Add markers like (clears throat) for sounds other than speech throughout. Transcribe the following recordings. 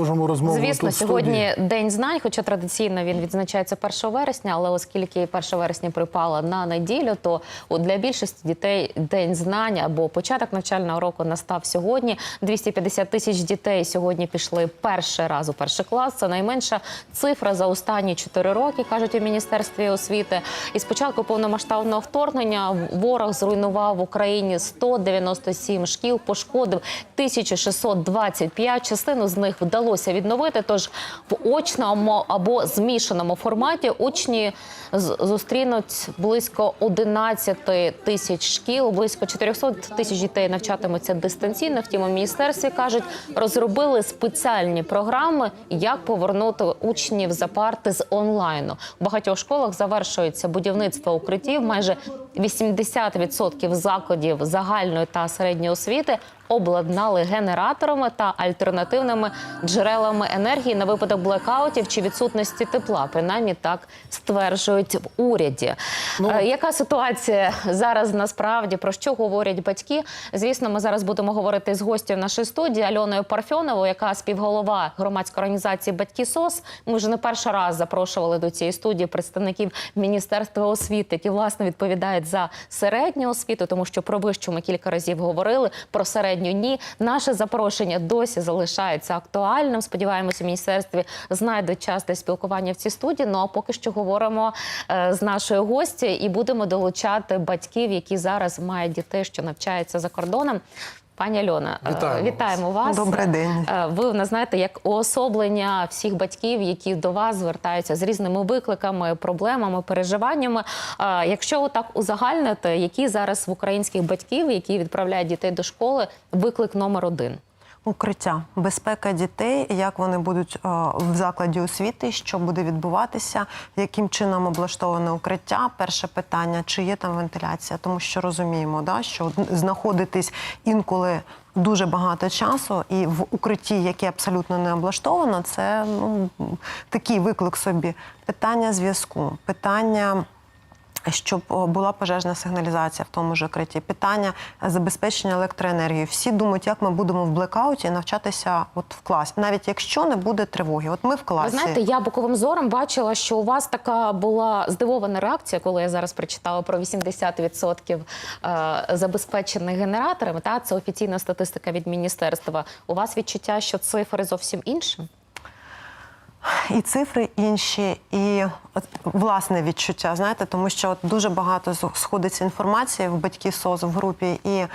Можемо розмову Звісно, тут сьогодні день знань, хоча традиційно він відзначається 1 вересня, але оскільки 1 вересня припало на неділю, то для більшості дітей день знань або початок навчального року настав сьогодні. 250 тисяч дітей сьогодні пішли перший раз у перший клас. Це найменша цифра за останні 4 роки, кажуть у міністерстві освіти. І з початку повномасштабного вторгнення ворог зруйнував в Україні 197 шкіл, пошкодив 1625. Частину з них вдалося відновити. Тож в очному або змішаному форматі учні зустрінуть близько 11 тисяч шкіл, близько 400 тисяч дітей навчатимуться дистанційно. Втім, у міністерстві кажуть, розробили спеціальні програми, як повернути учнів за парти з онлайну. У багатьох школах завершується будівництво укриттів. Майже 80% закладів загальної та середньої освіти обладнали генераторами та альтернативними джерелами енергії на випадок блекаутів чи відсутності тепла. Принаймні так стверджують в уряді. Е, Яка ситуація зараз насправді про що говорять батьки? Звісно, ми зараз будемо говорити з гостю нашої студії Альоною Парфьоновою, яка співголова громадської організації Батьки СОС. Ми вже не перший раз запрошували до цієї студії представників Міністерства освіти, які власне відповідають за середню освіту, тому що про вищу ми кілька разів говорили, про середню ні. Наше запрошення досі залишається актуальним. Сподіваємося, в міністерстві знайдуть час для спілкування в цій студії. Ну а поки що говоримо е, з нашою гостю і будемо долучати батьків, які зараз мають дітей, що навчаються за кордоном. Пані Альона, е, Вітаємо вітаємо вас. Добрий день. Е, Ви в нас знаєте як уособлення всіх батьків, які до вас звертаються з різними викликами, проблемами, переживаннями. Е, Якщо так узагальнити, які зараз в українських батьків, які відправляють дітей до школи, виклик номер один. Укриття, безпека дітей, як вони будуть е, в закладі освіти, що буде відбуватися, яким чином облаштоване укриття. Перше питання, чи є там вентиляція, тому що розуміємо, да, що знаходитись інколи дуже багато часу, і в укритті, яке абсолютно не облаштовано, це ну такий виклик собі. Питання зв'язку, питання. Щоб була пожежна сигналізація в тому ж укритті, питання забезпечення електроенергією. Всі думають, як ми будемо в блекауті навчатися от в класі, навіть якщо не буде тривоги. От ми в Ви знаєте, я боковим зором бачила, що у вас така була здивована реакція, коли я зараз прочитала про 80% е, забезпечених генераторами. Та це офіційна статистика від міністерства. У вас відчуття, що цифри зовсім інші? І цифри інші, і от, власне відчуття. Знаєте, тому що от дуже багато сходиться інформації в батьків СОЗ в групі, і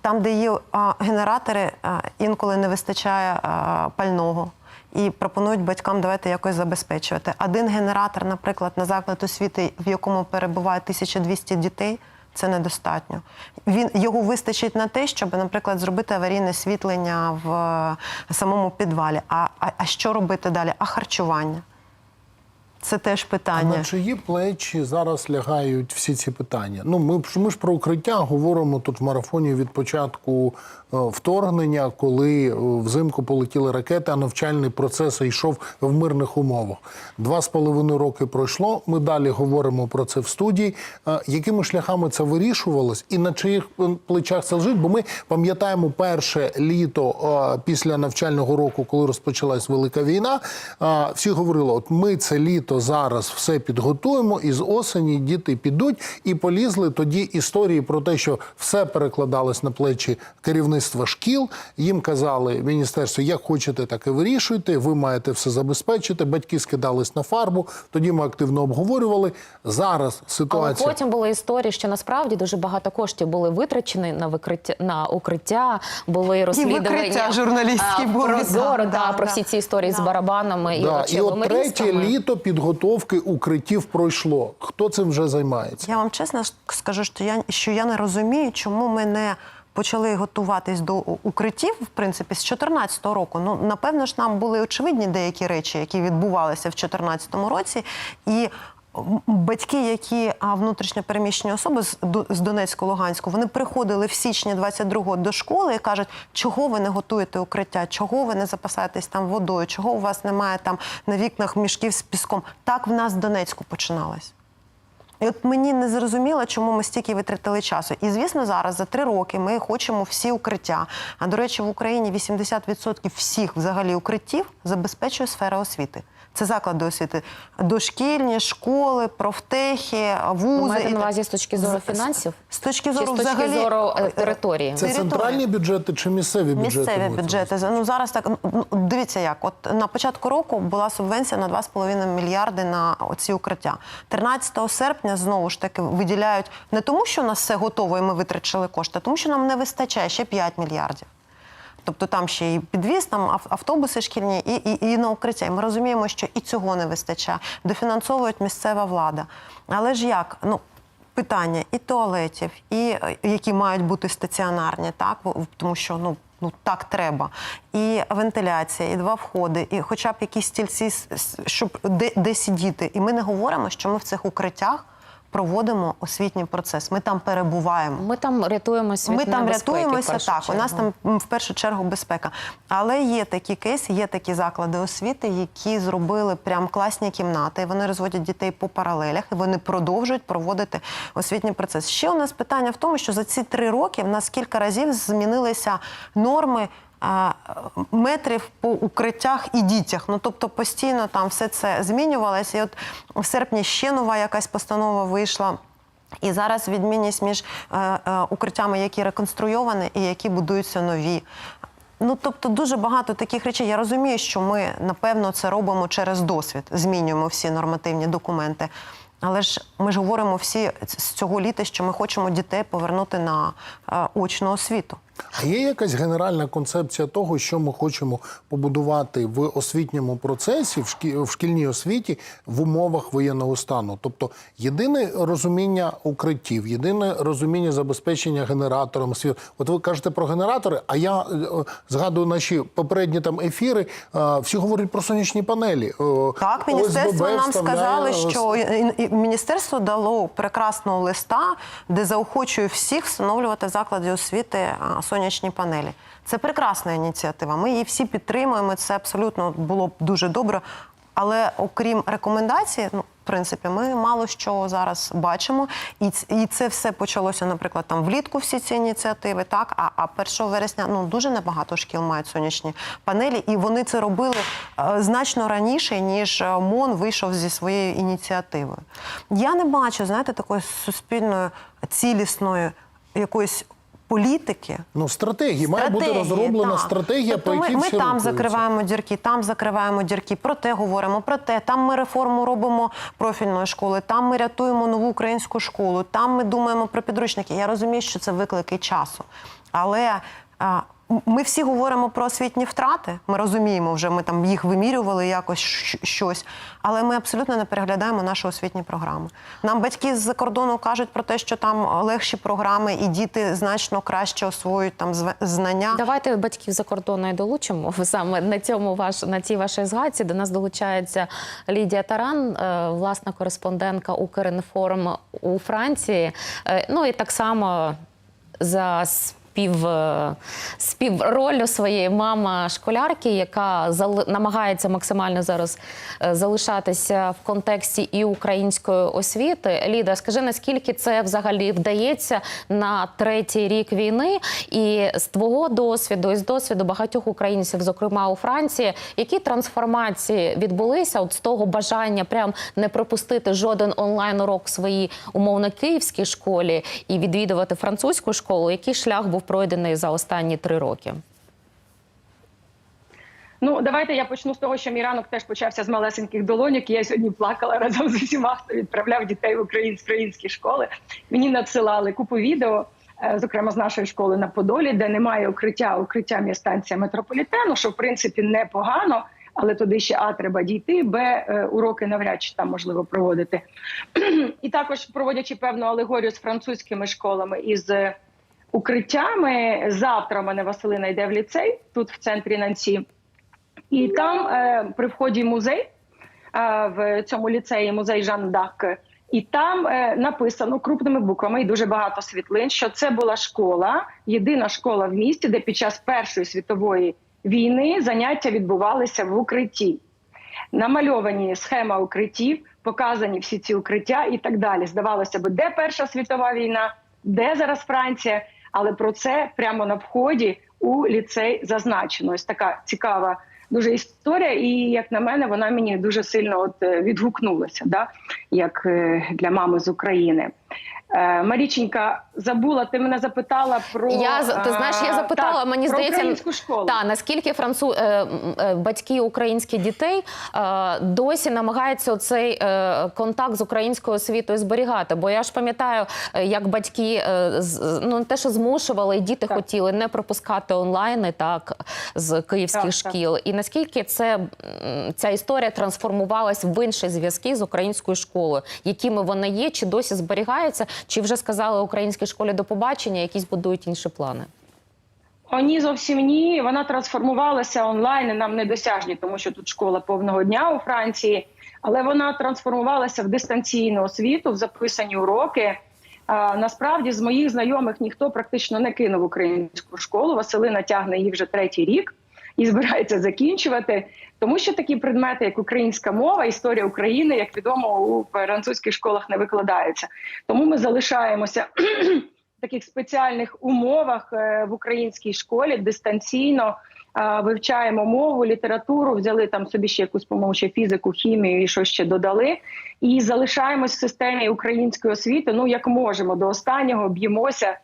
там, де є а, генератори, а, інколи не вистачає а, пального. І пропонують батькам давайте якось забезпечувати. Один генератор, наприклад, на заклад освіти, в якому перебуває 1200 дітей, це недостатньо. Він його вистачить на те, щоб, наприклад, зробити аварійне світлення в е, самому підвалі. А, а, а що робити далі? А харчування? Це теж А питання. на чиї плечі зараз лягають всі ці питання? Ну, ми, ми ж про укриття говоримо тут в марафоні від початку е, вторгнення, коли е, взимку полетіли ракети, а навчальний процес йшов в мирних умовах. Два з половиною роки пройшло. Ми далі говоримо про це в студії. Е, Якими шляхами це вирішувалось і на чиїх плечах це лежить? Бо ми пам'ятаємо перше літо після навчального року, коли розпочалась велика війна. Всі говорили: от ми це літо зараз все підготуємо, і з осені діти підуть і полізли тоді історії про те, що все перекладалось на плечі керівництва шкіл. Їм казали міністерство, як хочете, так і вирішуйте. Ви маєте все забезпечити. Батьки скидались на фарбу. Тоді ми активно обговорювали. Зараз Але ситуація. потім були історії, що насправді дуже багато коштів були витрачені на викриття на укриття, були розслідування викриття журналістські а, прозоро, да, да, да, про да. всі ці історії з Да. барабанами і Да, і от третє літо підготовки укриттів пройшло. Хто цим вже займається? Я вам чесно скажу, що я, що я не розумію, чому ми не почали готуватись до укриттів, в принципі, з 2014 року. Ну, напевно ж, нам були очевидні деякі речі, які відбувалися в 2014 році. І батьки, які а, внутрішньо переміщені особи з Донецьку, Луганську, вони приходили в січні 22-го до школи і кажуть, чого ви не готуєте укриття, чого ви не запасаєтесь там водою, чого у вас немає там на вікнах мішків з піском. Так в нас в Донецьку починалось. І от мені не зрозуміло, чому ми стільки витратили часу. І звісно, зараз за три роки ми хочемо всі укриття. А до речі, в Україні 80% всіх взагалі укриттів забезпечує сфера освіти. Це заклади освіти, дошкільні, школи, профтехи, Ви вузи. маєте на увазі з точки зору фінансів? З точки Чи зору з точки взагалі зору е, е, території? Це Територія. центральні бюджети чи місцеві бюджети? Місцеві бюджети. Ну зараз так ну, дивіться, як от на початку року була субвенція на 2,5 мільярди на ці укриття. 13 серпня знову ж таки виділяють не тому, що у нас все готово, і ми витрачили кошти, а тому, що нам не вистачає ще 5 мільярдів. Тобто там ще і підвіз, там ав- автобуси шкільні, і, і, і на укриття. І ми розуміємо, що і цього не вистачає. Дофінансовують місцева влада. Але ж як? Ну, питання і туалетів, і е, які мають бути стаціонарні, так тому що ну. Ну так треба, і вентиляція, і два входи, і хоча б якісь стільці, щоб де, де сидіти. І ми не говоримо, що ми в цих укриттях проводимо освітній процес. Ми там перебуваємо. Ми там рятуємося від Ми там небезпеки, рятуємося так. У нас там в першу чергу безпека. Але є такі кейси, є такі заклади освіти, які зробили прям класні кімнати. і Вони розводять дітей по паралелях і вони продовжують проводити освітній процес. Ще у нас питання в тому, що за ці три роки в нас кілька разів змінилися норми. А, Метрів по укриттях і дітях. Ну тобто постійно там все це змінювалося. І от в серпні ще нова якась постанова вийшла. І зараз відмінність між е, е, укриттями, які реконструйовані і які будуються нові. Ну тобто дуже багато таких речей. Я розумію, що ми напевно це робимо через досвід, змінюємо всі нормативні документи. Але ж ми ж говоримо всі з цього літа, що ми хочемо дітей повернути на е, очну освіту. А є якась генеральна концепція того, що ми хочемо побудувати в освітньому процесі, в шкі- в шкільній освіті в умовах воєнного стану? Тобто єдине розуміння укриттів, єдине розуміння забезпечення генератором світу. От ви кажете про генератори, а я е, згадую наші попередні там ефіри. е, Всі говорять про сонячні панелі. Е, Так, міністерство ОСББ нам вставляє, сказали, що міністерство дало прекрасного листа, де заохочує всіх встановлювати в закладі освіти сонячні панелі. Це прекрасна ініціатива. Ми її всі підтримуємо. Це абсолютно було б дуже добре. Але окрім рекомендацій, ну в принципі, ми мало що зараз бачимо, і і це все почалося, наприклад, там влітку. Всі ці ініціативи, так а, а 1 вересня ну дуже небагато шкіл мають сонячні панелі, і вони це робили е, значно раніше, ніж е, МОН вийшов зі своєю ініціативою. Я не бачу, знаєте, такої суспільної цілісної якоїсь. Політики Ну, стратегії має бути розроблена так. стратегія, тобто по якій ми ми там закриваємо дірки, там закриваємо дірки. Про те говоримо, про те. Там ми реформу робимо профільної школи, там ми рятуємо нову українську школу, там ми думаємо про підручники. Я розумію, що це виклики часу, але. а, Ми всі говоримо про освітні втрати. Ми розуміємо, вже ми там їх вимірювали якось щось, але ми абсолютно не переглядаємо наші освітні програми. Нам батьки з-за кордону кажуть про те, що там легші програми, і діти значно краще освоюють там знання. Давайте батьків за кордону і долучимо (laughs) саме на цьому ваш на цій вашій згадці. До нас долучається Лідія Таран, е, власна кореспондентка Укрінформ у Франції. Е, Ну і так само за спів, е, співролю своєї мама школярки, яка намагається максимально зараз е, залишатися в контексті і української освіти. Ліда, скажи, наскільки це взагалі вдається на третій рік війни? І з твого досвіду, і з досвіду багатьох українців, зокрема у Франції, які трансформації відбулися от з того бажання прям не пропустити жоден онлайн урок в своїй умовно київській школі і відвідувати французьку школу? Який шлях був пройдений за останні три роки? Ну, давайте я почну з того, що мій ранок теж почався з малесеньких долоньок. Я сьогодні плакала разом з усіма, хто відправляв дітей в українські, школи. Мені надсилали купу відео, е, зокрема з нашої школи на Подолі, де немає укриття. Укриття є станція метрополітену, що в принципі непогано. Але туди ще а треба дійти, б е, уроки навряд чи там можливо проводити. (clears throat) І також проводячи певну алегорію з французькими школами і укриттями. Завтра мене Василина йде в ліцей тут в центрі Нансі. І там е, при вході музей е, в цьому ліцеї музей Жан Дак. І там е, написано крупними буквами і дуже багато світлин, що це була школа, єдина школа в місті, де під час Першої світової війни заняття відбувалися в укритті. намальовані схема укриттів, показані всі ці укриття і так далі. Здавалося б, де Перша світова війна, де зараз Франція, але про це прямо на вході у ліцей зазначено. Ось така цікава дуже історія, і як на мене, вона мені дуже сильно от е, відгукнулася, да? як е, для мами з України. Е, Маріченька, забула, ти мене запитала про Я ти знаєш, я запитала, так, мені про здається, українську школу. Та наскільки францу е, е, батьки українських дітей е, досі намагаються цей контакт з українською освітою зберігати? Бо я ж пам'ятаю, е, як батьки е, з- ну те, що змушували, і діти Так. хотіли не пропускати онлайни так з київських Так, так. шкіл. І наскільки це ця історія трансформувалась в інші зв'язки з українською школою, якими вони є, чи досі зберігаються, чи вже сказали українській школі до побачення, якісь будують інші плани? О, ні, зовсім ні. Вона трансформувалася онлайн. і Нам недосяжні, тому що тут школа повного дня у Франції. Але вона трансформувалася в дистанційну освіту, в записані уроки. А, насправді, з моїх знайомих ніхто практично не кинув українську школу. Василина тягне її вже третій рік і збирається закінчувати. Тому що такі предмети, як українська мова, історія України, як відомо, у французьких школах не викладаються. Тому ми залишаємося в таких спеціальних умовах е, в українській школі дистанційно. е, Вивчаємо мову, літературу, взяли там собі ще якусь по-моєму, ще фізику, хімію і що ще додали. І залишаємось в системі української освіти. Ну як можемо до останнього б'ємося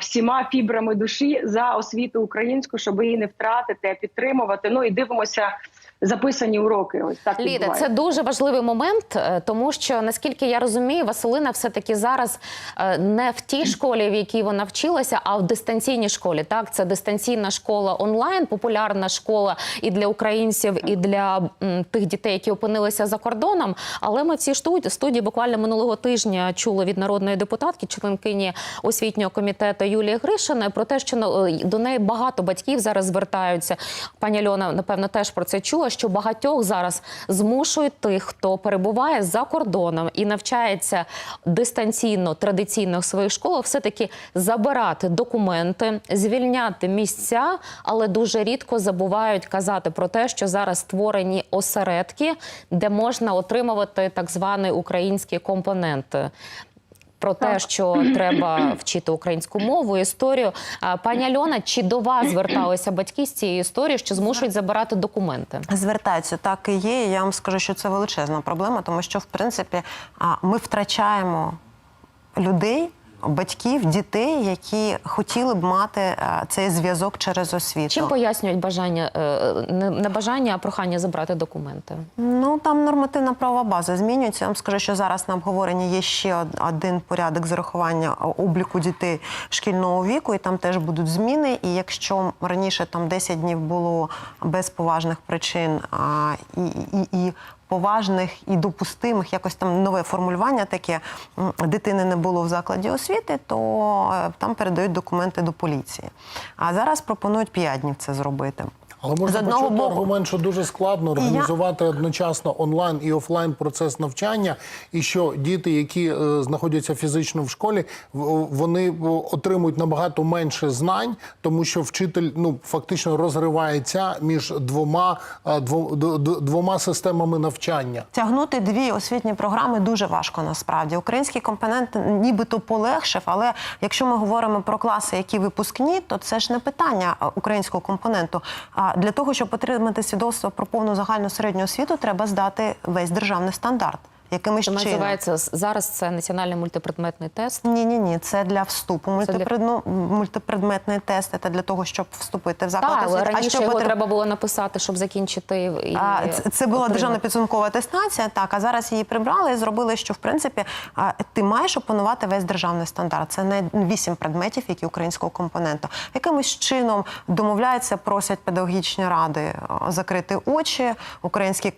всіма фібрами душі за освіту українську, щоб її не втратити, підтримувати. Ну і дивимося записані уроки. Ось так Ліда, це дуже важливий момент, е, тому що наскільки я розумію, Василина все таки зараз е, не в тій школі, в якій вона вчилася, а в дистанційній школі. Так, це дистанційна школа онлайн, популярна школа і для українців, і для тих дітей, які опинилися за кордоном. Але ми в цій студії, студії буквально минулого тижня чули від народної депутатки, членкині освітнього комітету Юлії Гришиної про те, що ну, до неї багато батьків зараз звертаються. Пані Альона, напевно, теж про це чула. Що багатьох зараз змушують тих, хто перебуває за кордоном і навчається дистанційно, традиційно в своїх школах, все таки забирати документи, звільняти місця, але дуже рідко забувають казати про те, що зараз створені осередки, де можна отримувати так званий український компонент про те, що треба вчити українську мову, історію. Пані Альона, чи до вас зверталися батьки з цієї історії, що змушують забирати документи? Звертаються так і є. Я вам скажу, що це величезна проблема, тому що в принципі ми втрачаємо людей. Батьків, дітей, які хотіли б мати е, цей зв'язок через освіту. Чим пояснюють бажання е, не бажання, а прохання забрати документи? Ну там нормативна правова база змінюється. Я вам скажу, що зараз на обговоренні є ще один порядок зарахування обліку дітей шкільного віку, і там теж будуть зміни. І якщо раніше там 10 днів було без поважних причин і, і, і поважних і допустимих, якось там нове формулювання таке дитини не було в закладі освіти, то е, там передають документи до поліції. А зараз пропонують 5 днів це зробити. Але можна З одного боку- аргумент, що дуже складно організувати одночасно онлайн і офлайн процес навчання, і що діти, які е, знаходяться фізично в школі, вони отримують набагато менше знань, тому що вчитель ну фактично розривається між двома е, дво- двома системами навчання. Тягнути дві освітні програми дуже важко насправді. Український компонент нібито полегшив, але якщо ми говоримо про класи, які випускні, то це ж не питання українського компоненту. А для того, щоб отримати свідоцтво про повну загальну середню освіту, треба здати весь державний стандарт. Якимось чином. називається зараз це національний мультипредметний тест. Ні, ні, ні, це для вступу. Це для- Мультипредметний тест це для того, щоб вступити в заклад Так, але раніше щоб його треба було написати, щоб закінчити і А, це, це була державна підсумкова атестація, так, а зараз її прибрали і зробили, що в принципі а, ти маєш опанувати весь державний стандарт. Це не вісім предметів, які українського компоненту. Якимось чином домовляються, просять педагогічні ради закрити очі. Український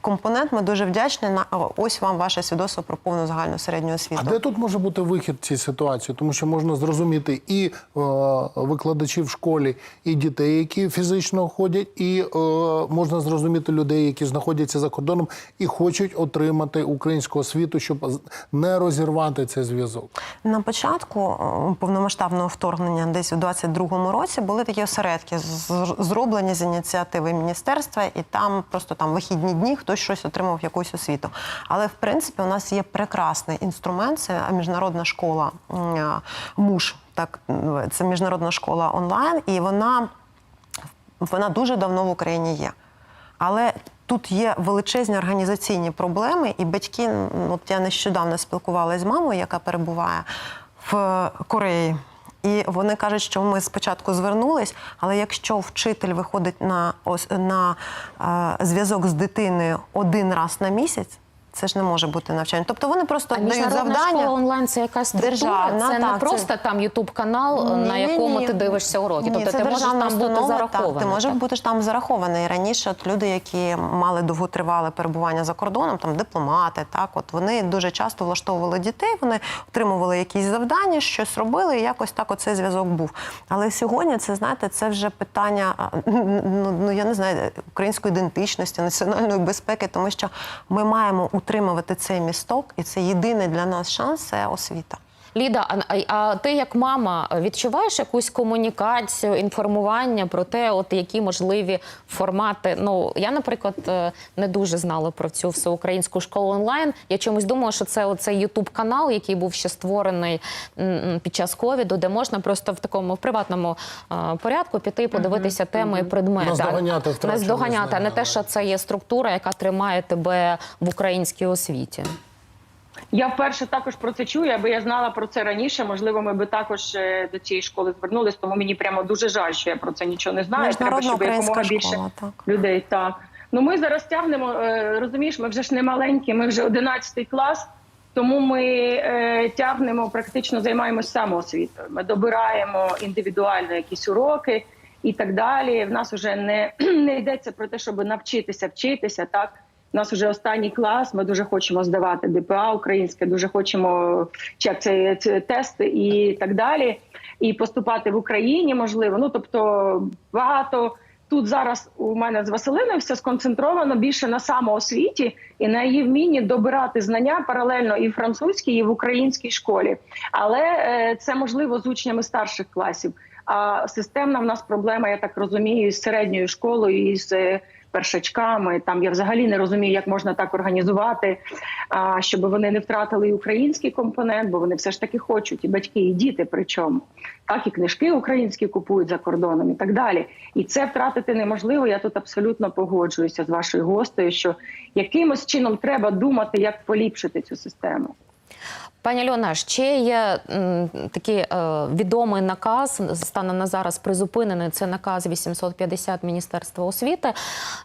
компонент. Ми дуже вдячні на о, ось вам ваше свідоцтво про повну загальну середню освіту. А де тут може бути вихід в цій ситуації? Тому що можна зрозуміти і е, викладачів в школі, і дітей, які фізично ходять, і е, можна зрозуміти людей, які знаходяться за кордоном і хочуть отримати українську освіту, щоб не розірвати цей зв'язок. На початку повномасштабного вторгнення, десь у 22-му році, були такі осередки, зроблені з ініціативи міністерства, і там просто там вихідні дні хтось щось отримав якусь освіту. Але в принципі у нас є прекрасний інструмент. Це міжнародна школа м, а, МУШ. Так це міжнародна школа онлайн, і вона вона дуже давно в Україні є. Але тут є величезні організаційні проблеми, і батьки, от я нещодавно спілкувалася з мамою, яка перебуває в Кореї. І вони кажуть, що ми спочатку звернулись, але якщо вчитель виходить на, ос- на е, зв'язок з дитиною один раз на місяць, це ж не може бути навчання. Тобто вони просто А дають завдання. школа онлайн це якась структура? Державна, це не так, це- просто там Ютуб канал, на якому ти дивишся уроки. Ні, тобто це ти можеш там бути установа, зарахований. Так, ти можеш так? бути там зарахований. Раніше от люди, які мали довготривале перебування за кордоном, там дипломати, так от вони дуже часто влаштовували дітей, вони отримували якісь завдання, щось робили, і якось так оцей зв'язок був. Але сьогодні це знаєте, це вже питання ну, ну я не знаю української ідентичності, національної безпеки, тому що ми маємо утримувати цей місток, і це єдиний для нас шанс це освіта. Ліда, а, а- а ти як мама відчуваєш якусь комунікацію, інформування про те, от які можливі формати? Ну я, наприклад, е, не дуже знала про цю всеукраїнську школу онлайн. Я чомусь думала, що це оцей ютуб канал, який був ще створений під час ковіду, де можна просто в такому в приватному е, порядку піти і подивитися теми і предмети. Наздоганяти втрачене Наздоганяти, а не те, що це є структура, яка тримає тебе в українській освіті. Я вперше також про це чую, аби я знала про це раніше. Можливо, ми би також е, до цієї школи звернулись, тому мені прямо дуже жаль, що я про це нічого не знаю. Треба, щоб якомога більше школа, так. людей. Так ну ми зараз тягнемо. е, Розумієш, ми вже ж не маленькі, ми вже 11 клас. Тому ми е, тягнемо, практично займаємося самоосвітою. Ми добираємо індивідуально якісь уроки і так далі. В нас вже не, (clears throat) не йдеться про те, щоб навчитися вчитися. Так, у нас вже останній клас. Ми дуже хочемо здавати ДПА українське, дуже хочемо чи це, це тести і так далі. І поступати в Україні можливо. Ну тобто багато тут зараз у мене з Василиною все сконцентровано більше на самоосвіті і на її вмінні добирати знання паралельно і в французькій, і в українській школі. Але е, це можливо з учнями старших класів. А системна в нас проблема, я так розумію, з середньою школою і з е, першачками. Там я взагалі не розумію, як можна так організувати, щоб вони не втратили і український компонент, бо вони все ж таки хочуть, і батьки, і діти. Причому так і книжки українські купують за кордоном, і так далі. І це втратити неможливо. Я тут абсолютно погоджуюся з вашою гостею, що якимось чином треба думати, як поліпшити цю систему. Пані Альона, ще є такий е, відомий наказ станом на зараз призупинений. Це наказ 850 Міністерства освіти.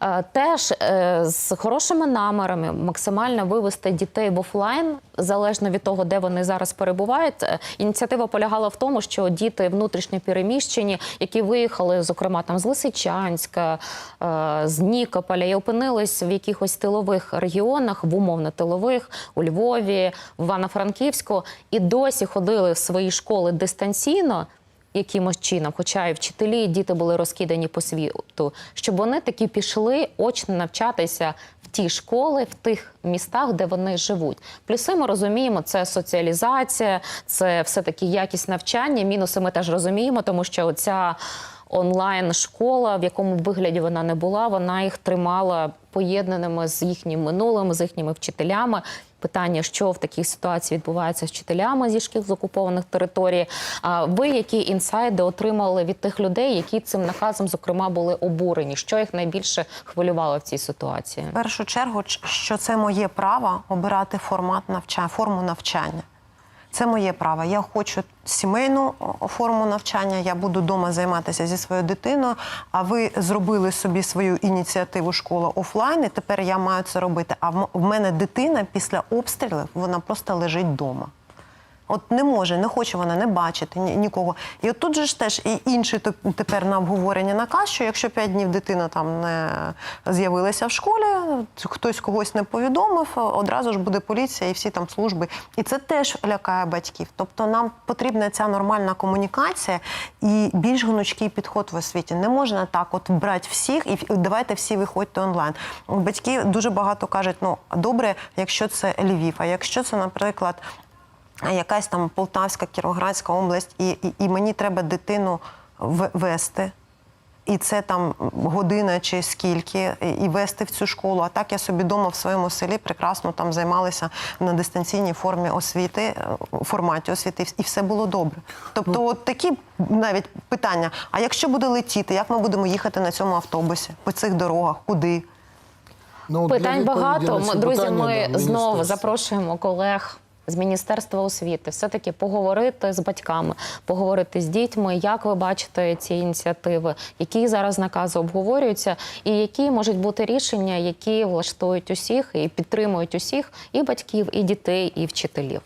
Е, теж е, з хорошими намірами максимально вивести дітей в офлайн, залежно від того, де вони зараз перебувають. Е, Ініціатива полягала в тому, що діти внутрішньо переміщені, які виїхали, зокрема там з Лисичанська, е, з Нікополя, і опинились в якихось тилових регіонах, в умовно тилових, у Львові, в Івано-Франківську, і досі ходили в свої школи дистанційно. Якимось чином, хоча і вчителі, і діти були розкидані по світу, щоб вони таки пішли очно навчатися ті школи, в тих містах, де вони живуть. Плюси ми розуміємо, це соціалізація, це все таки якість навчання. Мінуси ми теж розуміємо, тому що оця онлайн школа, в якому вигляді вона не була, вона їх тримала поєднаними з їхнім минулим, з їхніми вчителями. Питання, що в такій ситуації відбувається з вчителями зі шкіл з окупованих територій. А ви які інсайди отримали від тих людей, які цим наказом зокрема були обурені? Що їх найбільше хвилювало в цій ситуації? В першу чергу, що це моє право обирати формат навчання, форму навчання. Це моє право. Я хочу сімейну форму навчання. Я буду вдома займатися зі своєю дитиною. А ви зробили собі свою ініціативу школа офлайн, і тепер я маю це робити. А в мене дитина після обстрілів вона просто лежить вдома. От не може, не хоче вона не бачити ні, нікого. І от тут же ж теж і інший теп- тепер на обговорення наказ, що якщо п'ять днів дитина там не з'явилася в школі, хтось когось не повідомив, одразу ж буде поліція і всі там служби. І це теж лякає батьків. Тобто нам потрібна ця нормальна комунікація і більш гнучкий підход в освіті. Не можна так, от брати всіх і давайте всі виходьте онлайн. Батьки дуже багато кажуть: ну добре, якщо це Львів, а якщо це, наприклад якась там Полтавська, Кіровоградська область, і, і, і мені треба дитину вести. І це там година чи скільки, і вести в цю школу. А так я собі вдома в своєму селі прекрасно там займалися на дистанційній формі освіти, е, форматі освіти, і все було добре. Тобто, от такі навіть питання: а якщо буде летіти, як ми будемо їхати на цьому автобусі, по цих дорогах, куди? Ну, Питань багато. Ми, друзі, питання, ми да, знову запрошуємо колег. З Міністерства освіти все-таки поговорити з батьками, поговорити з дітьми, як ви бачите ці ініціативи, які зараз накази обговорюються, і які можуть бути рішення, які влаштують усіх і підтримують усіх, і батьків, і дітей, і вчителів.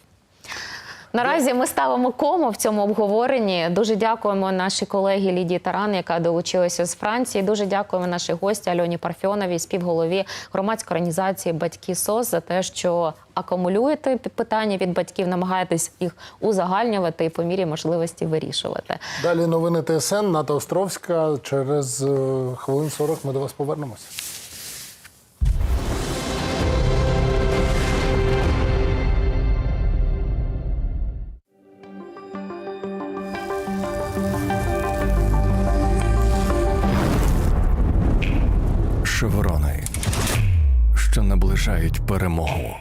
Наразі ми ставимо кому в цьому обговоренні. Дуже дякуємо нашій колегі Лідії Таран, яка долучилася з Франції. Дуже дякуємо нашій гості Альоні Парфьоновій, співголові громадської організації Батьки СОС за те, що акумулюєте питання від батьків, намагаєтесь їх узагальнювати і по мірі можливості вирішувати. Далі новини ТСН, Ната Островська. Через е, хвилин 40 ми до вас повернемося. Наближають перемогу.